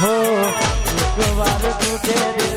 हो गुरुवार टूटे दिल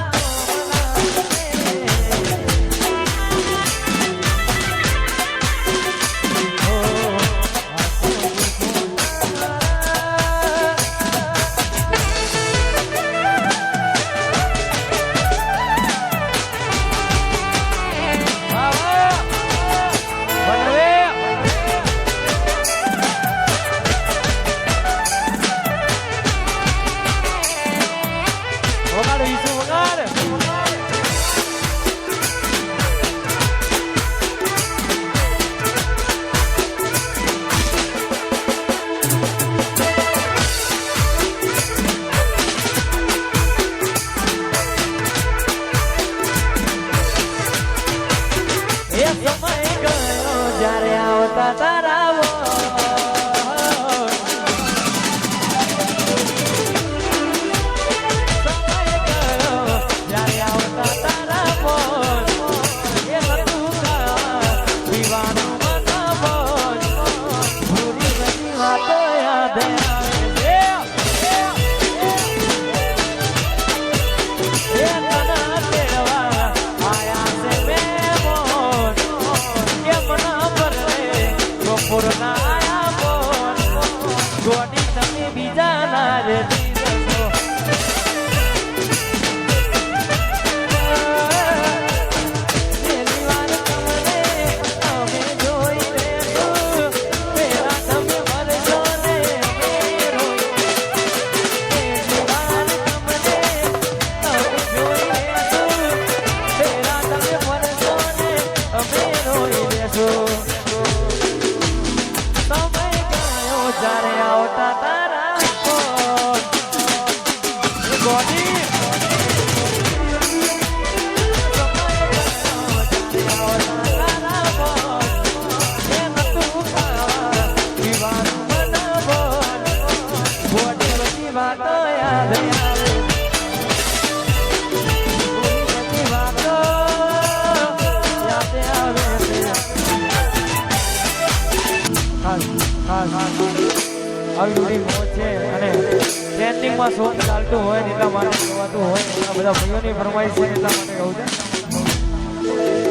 da da da বিজানার વાતો યાદ આવે હળવી અને ટ્રેન્ડિંગમાં શોખ ચાલતું હોય એટલા માટે હોય એટલા બધા ભાઈઓની ફરમાઈશ છે એટલા માટે કહું છું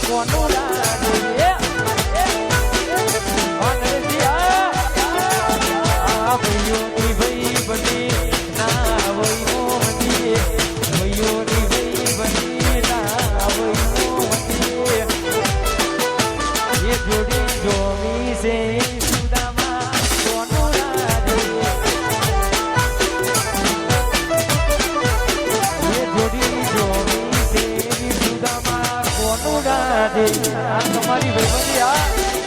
one no lie.